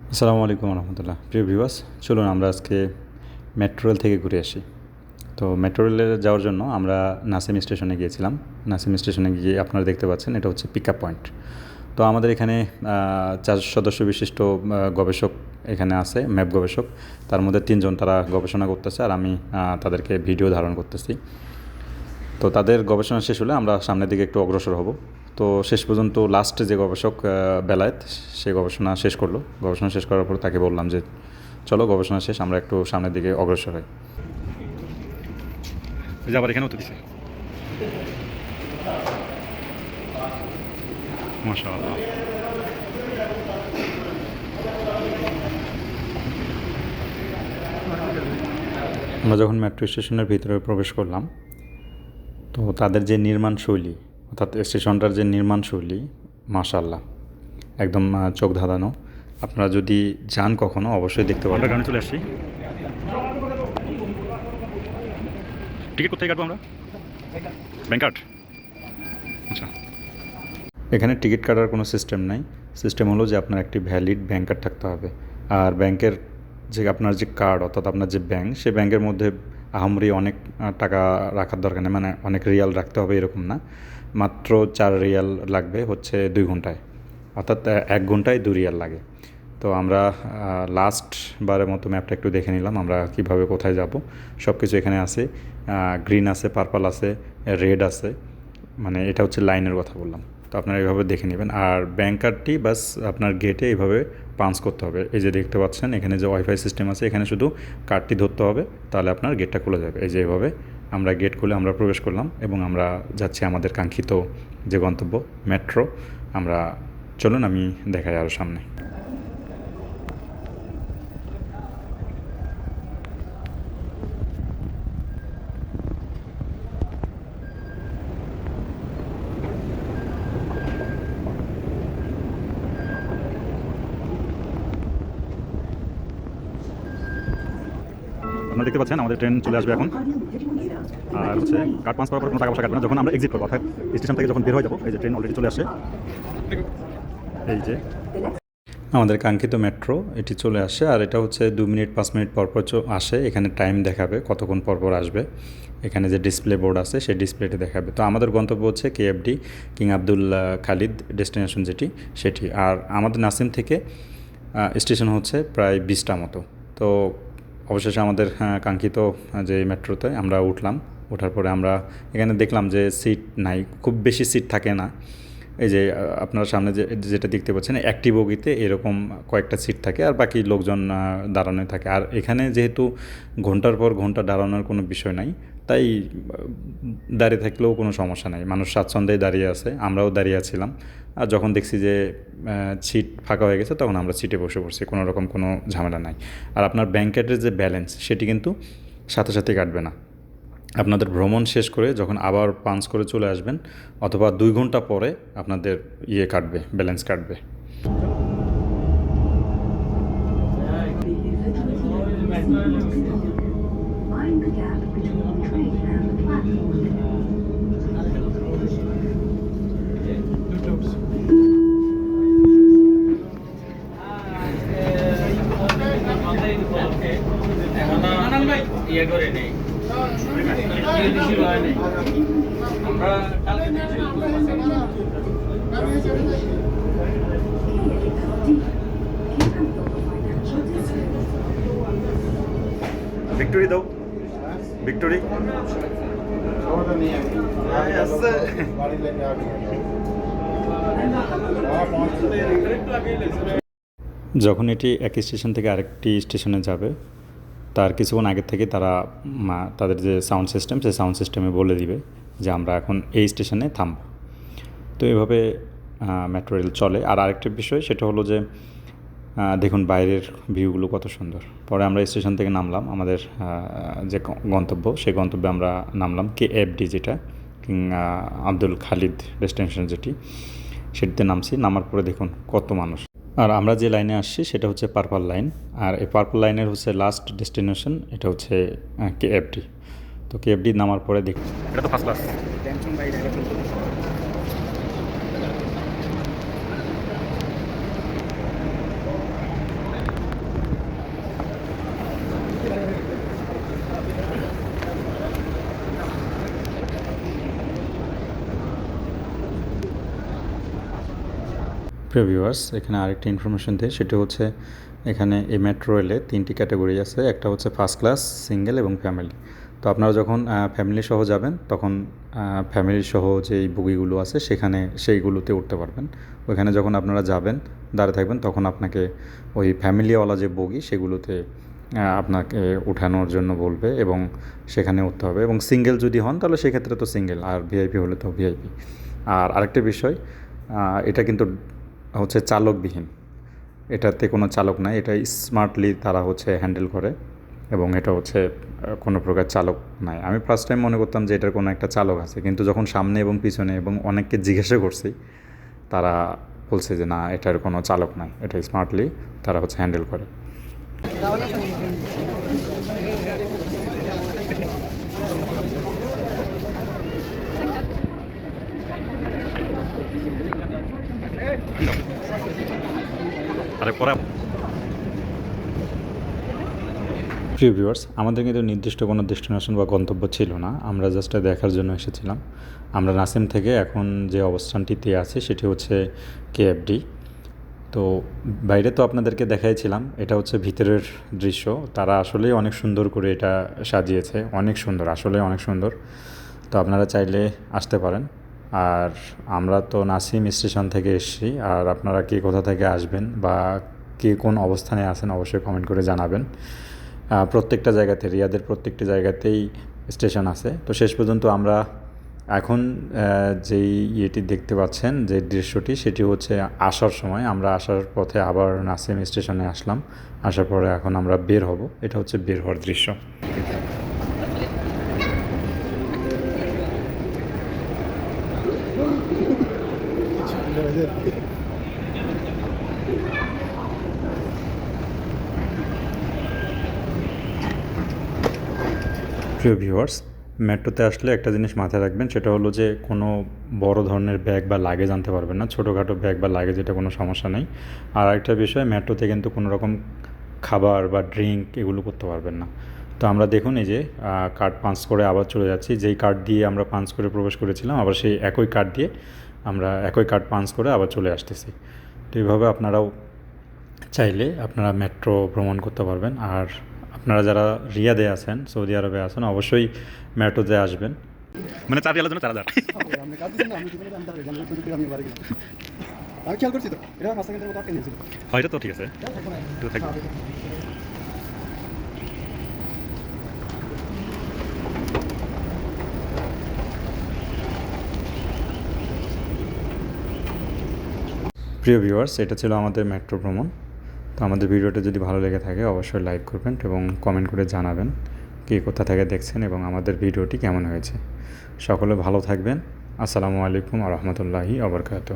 আসসালামু আলাইকুম রহমতুল্লাহ। প্রিয় ভিউয়ার্স, চলুন আমরা আজকে মেট্রো রেল থেকে ঘুরে আসি। তো মেট্রো রেলে যাওয়ার জন্য আমরা নাসিম স্টেশনে গিয়েছিলাম। নাসিম স্টেশনে গিয়ে আপনারা দেখতে পাচ্ছেন এটা হচ্ছে পিক আপ পয়েন্ট তো আমাদের এখানে চার সদস্য বিশিষ্ট গবেষক এখানে আছে ম্যাপ গবেষক। তার মধ্যে তিনজন তারা গবেষণা করতেছে আর আমি তাদেরকে ভিডিও ধারণ করতেছি। তো তাদের গবেষণা শেষ হলে আমরা সামনের দিকে একটু অগ্রসর হব। তো শেষ পর্যন্ত লাস্টে যে গবেষক বেলায়েত সে গবেষণা শেষ করল। গবেষণা শেষ করার পর তাকে বললাম যে চলো গবেষণা শেষ আমরা একটু সামনের দিকে অগ্রসর হই। আবার এখানেও তো দিছে। মাশাআল্লাহ। আমরা যখন মেট্রো স্টেশনের ভিতরে প্রবেশ করলাম তো তাদের যে নির্মাণ শৈলী অর্থাৎ স্টেশনটার যে নির্মাণ শৈলী মাশাল্লাহ একদম চোখ ধাঁধানো। আপনারা যদি যান কখনো অবশ্যই দেখতে পারবেন গ্রামে চলে আসছি। টিকিট কোথায় কাটবো আমরা? Bank card? আচ্ছা। এখানে টিকিট কাটার কোনো সিস্টেম নাই। সিস্টেম হলো যে আপনার একটি ভ্যালিড ব্যাংক কার্ড থাকতে হবে। আর ব্যাংকের যে আপনার যে কার্ড অর্থাৎ আপনার যে ব্যাংক সে ব্যাংকের মধ্যে আহামরি অনেক টাকা রাখার দরকার নেই মানে অনেক রিয়াল রাখতে হবে এরকম না। মাত্র চার রিয়াল লাগবে হচ্ছে দুই ঘন্টায়, অর্থাৎ এক ঘন্টায় দু রিয়াল লাগে। তো আমরা লাস্ট বারের মতো ম্যাপটা একটু দেখে নিলাম, আমরা কীভাবে কোথায় যাব। সব কিছু এখানে আছে গ্রিন আছে পার্পল আছে রেড আছে মানে এটা হচ্ছে লাইনের কথা বললাম। তো আপনারা এইভাবে দেখে নেবেন। আর ব্যাঙ্ক কার্ডটি বাস আপনার গেটে এইভাবে পাঞ্চ করতে হবে। এই যে দেখতে পাচ্ছেন, এখানে যে ওয়াইফাই সিস্টেম আছে, এখানে শুধু কার্ডটি ধরতে হবে, তাহলে আপনার গেটটা খুলে যাবে। এই যে এইভাবে আমরা গেট খুলে আমরা প্রবেশ করলাম এবং আমরা যাচ্ছি আমাদের কাঙ্ক্ষিত যে গন্তব্য মেট্রো আমরা চলুন, আমি দেখাই আরও সামনে। আপনারা দেখতে পাচ্ছেন আমাদের ট্রেন চলে আসবে এখন। আর হচ্ছে কার্ড পাঁচ করার পর কোনো টাকা পয়সা কাটবে না যখন আমরা এক্সিট করব অর্থাৎ স্টেশন থেকে যখন বের হয়ে যাব এই যে ট্রেন অলরেডি চলে আসে এই যে আমাদের কাঙ্ক্ষিত মেট্রো এটি চলে আসে আর এটা হচ্ছে দু মিনিট পাঁচ মিনিট পর পর আসে এখানে টাইম দেখাবে কতক্ষণ পর পর আসবে। এখানে যে ডিসপ্লে বোর্ড আছে সেই ডিসপ্লেটি দেখাবে। তো আমাদের গন্তব্য হচ্ছে কেএফডি কিং আব্দুল আহ, খালিদ ডেস্টিনেশন যেটি সেটি। আর আমাদের নাসিম থেকে স্টেশন হচ্ছে প্রায় বিশটা মতো। তো অবশেষে আমাদের আহ, কাঙ্ক্ষিত যে মেট্রোতে আমরা উঠলাম। ওঠার পরে আমরা এখানে দেখলাম যে সিট নাই খুব বেশি সিট থাকে না। এই যে আপনারা সামনে যে যেটা দেখতে পাচ্ছেন একটি বগিতে এরকম কয়েকটা সিট থাকে আর বাকি লোকজন দাঁড়ানো থাকে। আর এখানে যেহেতু ঘণ্টার পর ঘণ্টা দাঁড়ানোর কোনো বিষয় নাই তাই দাঁড়িয়ে থাকলেও কোনো সমস্যা নাই। মানুষ স্বাচ্ছন্দ্যেই দাঁড়িয়ে আছে আমরাও দাঁড়িয়ে আছিলাম। আর যখন দেখছি যে সিট ফাঁকা হয়ে গেছে, তখন আমরা সিটে বসে পড়ছি, কোনো রকম কোনো ঝামেলা নাই। আর আপনার ব্যাংকেটের যে ব্যালেন্স সেটি কিন্তু সাথে সাথে কাটবে না। আপনাদের ভ্রমণ শেষ করে যখন আবার পাঞ্চ করে চলে আসবেন, অথবা দুই ঘণ্টা পরে আপনাদের ইয়ে কাটবে ব্যালেন্স কাটবে। The gap between the train and the platform. ইয়ে করে নেই। হয় আমরা ভিক্টোরি দাও। ভিক্টোরি। যখন এটি এক স্টেশন থেকে আরেকটি স্টেশনে যাবে তার কিছুক্ষণ আগে থেকে তারা তাদের যে সাউন্ড সিস্টেম সেই সাউন্ড সিস্টেমে বলে দিবে যে আমরা এখন এই স্টেশনে থামব। তো এভাবে মেট্রো রেল চলে। আর আরেকটা বিষয়, সেটা হলো যে দেখুন বাইরের ভিউগুলো কত সুন্দর। পরে আমরা স্টেশন থেকে নামলাম। আমাদের যে গন্তব্য, সেই গন্তব্যে আমরা নামলাম। কে এফ ডি যেটা আব্দুল খালিদ ডেস্টিনেশন যেটি, সেটিতে নামছি। নামার পরে দেখুন কত মানুষ। আর আমরা যে লাইনে আসছি সেটা হচ্ছে পার্পল লাইন আর এই পার্পল লাইনের হচ্ছে লাস্ট ডেস্টিনেশন এটা হচ্ছে কে এফ ডি তো কে এফ ডি নামার পরে দেখি এটা তো ফার্স্ট ক্লাস প্রিয় ভিউয়ার্স, এখানে আরেকটা ইনফরমেশন দিই, সেটা হচ্ছে এখানে এই মেট্রো রেলে তিনটি ক্যাটাগরি আছে, একটা হচ্ছে ফার্স্ট ক্লাস সিঙ্গেল এবং ফ্যামিলি তো আপনারা যখন ফ্যামিলি সহ যাবেন, তখন ফ্যামিলি সহ যেই বগিগুলো আছে, সেখানে সেইগুলোতে উঠতে পারবেন। ওইখানে যখন আপনারা যাবেন, দাঁড়িয়ে থাকবেন, তখন আপনাকে ওই ফ্যামিলিওয়ালা যে বগি, সেগুলোতে আপনাকে উঠানোর জন্য বলবে এবং সেখানে উঠতে হবে। এবং সিঙ্গেল যদি হন, তাহলে সেক্ষেত্রে তো সিঙ্গেল আর ভিআইপি হলে তো ভিআইপি আর আরেকটা বিষয় এটা কিন্তু হচ্ছে চালকবিহীন। এটাতে কোনো চালক নাই, এটা স্মার্টলি তারা হচ্ছে হ্যান্ডেল করে এবং এটা হচ্ছে কোনো প্রকার চালক নাই। আমি ফার্স্ট টাইম মনে করতাম যে এটার কোনো একটা চালক আছে, কিন্তু যখন সামনে এবং পিছনে এবং অনেককে জিজ্ঞাসা করছি, তারা বলছে যে না, এটার কোনো চালক নাই, এটা স্মার্টলি তারা হচ্ছে হ্যান্ডেল করে। আরে পরে। প্রিয় ভিউয়ার্স আমাদের কিন্তু নির্দিষ্ট কোনো ডেস্টিনেশন বা গন্তব্য ছিল না। আমরা জাস্ট দেখার জন্য এসেছিলাম। আমরা নাসিম থেকে এখন যে অবস্থানটিতে আছি, সেটি হচ্ছে কেএফডি। তো বাইরে তো আপনাদেরকে দেখাইছিলাম, এটা হচ্ছে ভিতরের দৃশ্য। তারা আসলেই অনেক সুন্দর করে এটা সাজিয়েছে। অনেক সুন্দর আসলে অনেক সুন্দর। তো আপনারা চাইলে আসতে পারেন। আর আমরা তো নাসিম স্টেশন থেকে এসেছি, আর আপনারা কে কোথা থেকে আসবেন বা কে কোন অবস্থানে আছেন অবশ্যই কমেন্ট করে জানাবেন। প্রত্যেকটা জায়গাতে, রিয়াদের প্রত্যেকটি জায়গাতেই স্টেশন আছে। তো শেষ পর্যন্ত আমরা এখন যেই ইয়েটি দেখতে পাচ্ছেন, যে দৃশ্যটি, সেটি হচ্ছে আসার সময়। আমরা আসার পথে আবার নাসিম স্টেশনে আসলাম। আসার পরে এখন আমরা বের হব। এটা হচ্ছে বের হওয়ার দৃশ্য। প্রিয় ভিউয়ার্স মেট্রোতে আসলে একটা জিনিস মাথায় রাখবেন, সেটা হলো যে কোনো বড় ধরনের ব্যাগ বা লাগেজ আনতে পারবেন না, ছোটোখাটো ব্যাগ বা লাগেজ এটা কোনো সমস্যা নেই। আর একটা বিষয়, মেট্রোতে কিন্তু কোনো রকম খাবার বা ড্রিঙ্ক এগুলো করতে পারবেন না। তো আমরা দেখুন এই যে কার্ড পাঞ্চ করে আবার চলে যাচ্ছি, যেই কার্ড দিয়ে আমরা পাঞ্চ করে প্রবেশ করেছিলাম, আবার সেই একই কার্ড দিয়ে আমরা একই কার্ড পাঞ্চ করে আবার চলে আসতেছি। তো এইভাবে আপনারাও চাইলে আপনারা মেট্রো ভ্রমণ করতে পারবেন। আর আপনারা যারা রিয়াদে আছেন সৌদি আরবে আছেন অবশ্যই মেট্রোতে আসবেন। মানে চার রিয়ালের জন্য চার হাজার আপনি কাজ দিচ্ছেন না আমি ঠিক আছে আমি তাহলে জানি প্রযুক্তি আমি বাড়ি গেলাম আমি খেয়াল করছি তো এটা পাঁচ সেকেন্ডের মতো আটকে নিয়েছিল হয় এটা তো ঠিক আছে একটু থাকবে। প্রিয় ভিউয়ার্স, এটা ছিল আমাদের মেট্রো ভ্রমণ। তো আমাদের ভিডিওটা যদি ভালো লেগে থাকে, অবশ্যই লাইক করবেন এবং কমেন্ট করে জানাবেন কে কোথা থেকে দেখছেন এবং আমাদের ভিডিওটি কেমন হয়েছে। সকলে ভালো থাকবেন। আসসালামু আলাইকুম আ রহমতুল্লাহি আবরকাত